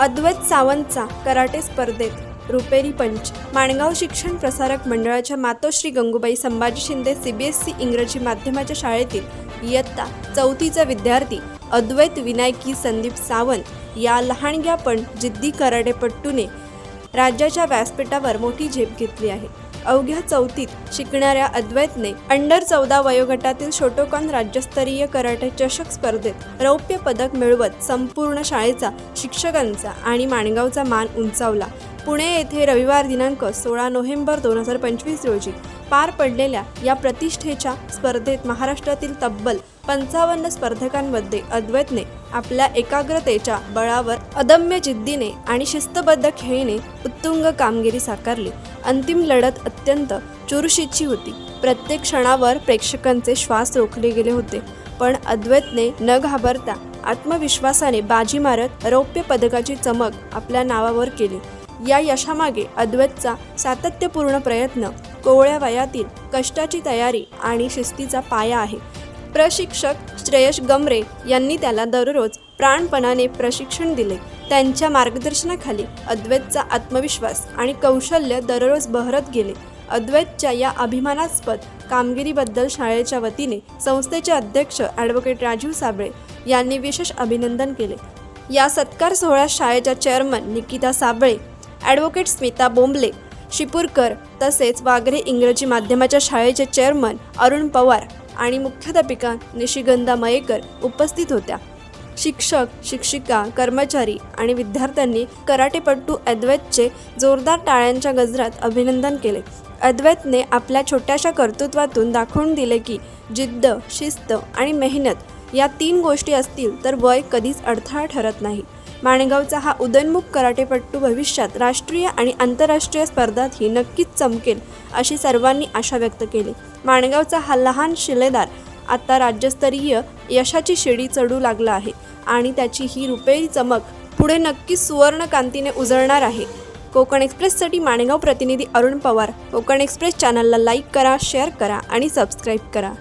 अद्वैत सावंतचा karate स्पर्धेत रुपेरी पंच. माणगाव शिक्षण प्रसारक मंडळाच्या मातोश्री गंगूबाई संभाजी शिंदे सीबीएसई इंग्रजी माध्यमाच्या शाळेतील इयत्ता चौथीचा विद्यार्थी अद्वैत विनायकी संदीप सावंत या लहानग्या पण जिद्दी कराटेपट्टूने राज्याच्या व्यासपीठावर मोठी झेप घेतली आहे. अवघ्या चौथीत शिकणाऱ्या अद्वैतने अंडर चौदा वयोगटातील शोटोकॉन राज्यस्तरीय कराटे चषक स्पर्धेत रौप्य पदक मिळवत संपूर्ण शाळेचा शिक्षकांचा आणि माणगावचा मान उंचावला. पुणे येथे रविवार दिनांक सोळा नोव्हेंबर दोन हजार पंचवीस रोजी पार पडलेल्या या प्रतिष्ठेच्या स्पर्धेत महाराष्ट्रातील तब्बल पंचावन्न स्पर्धकांमध्ये अद्वैतने आपल्या एकाग्रतेच्या बळावर अदम्य जिद्दीने आणि शिस्तबद्ध खेळीने उत्तुंग कामगिरी साकारली. अंतिम लढत अत्यंत चुरशीची होती. प्रत्येक क्षणावर प्रेक्षकांचे श्वास रोखले गेले होते. पण अद्वैतने न घाबरता आत्मविश्वासाने बाजी मारत रौप्य पदकाची चमक आपल्या नावावर केली. या यशामागे अद्वैतचा सातत्यपूर्ण प्रयत्न कोवळ्या वयातील कष्टाची तयारी आणि शिस्तीचा पाया आहे. प्रशिक्षक श्रेयश गमरे यांनी त्याला दररोज प्राणपणाने प्रशिक्षण दिले. त्यांच्या मार्गदर्शनाखाली अद्वैतचा आत्मविश्वास आणि कौशल्य दररोज बहरत गेले. अद्वैतच्या या अभिमानास्पद कामगिरीबद्दल शाळेच्या वतीने संस्थेचे अध्यक्ष ॲडव्होकेट राजीव साबळे यांनी विशेष अभिनंदन केले. या सत्कार सोहळ्यात शाळेच्या चेअरमन निकिता साबळे ॲडव्होकेट स्मिता बोंबले शिपूरकर तसेच वागरे इंग्रजी माध्यमाच्या शाळेचे चेअरमन अरुण पवार आणि मुख्याध्यापिका निशिगंधा मयेकर उपस्थित होत्या. शिक्षक शिक्षिका कर्मचारी आणि विद्यार्थ्यांनी कराटेपट्टू अद्वैतचे जोरदार टाळ्यांच्या गजरात अभिनंदन केले. अद्वैतने आपल्या छोट्याशा कर्तृत्वातून दाखवून दिले की जिद्द शिस्त आणि मेहनत या तीन गोष्टी असतील तर वय कधीच अडथळा ठरत नाही. माणगावचा हा उदयनमुख कराटेपट्टू भविष्यात राष्ट्रीय आणि आंतरराष्ट्रीय स्पर्धातही नक्कीच चमकेल अशी सर्वांनी आशा व्यक्त केली. माणगावचा हा लहान शिलेदार आता राज्यस्तरीय यशाची शिडी चढू लागला आहे आणि त्याची ही रुपेरी चमक पुढे नक्कीच सुवर्णकांतीने उजळणार आहे. कोकण एक्सप्रेससाठी माणगाव प्रतिनिधी अरुण पवार कोकण एक्सप्रेस चॅनलला लाईक करा शेअर करा आणि सबस्क्राईब करा.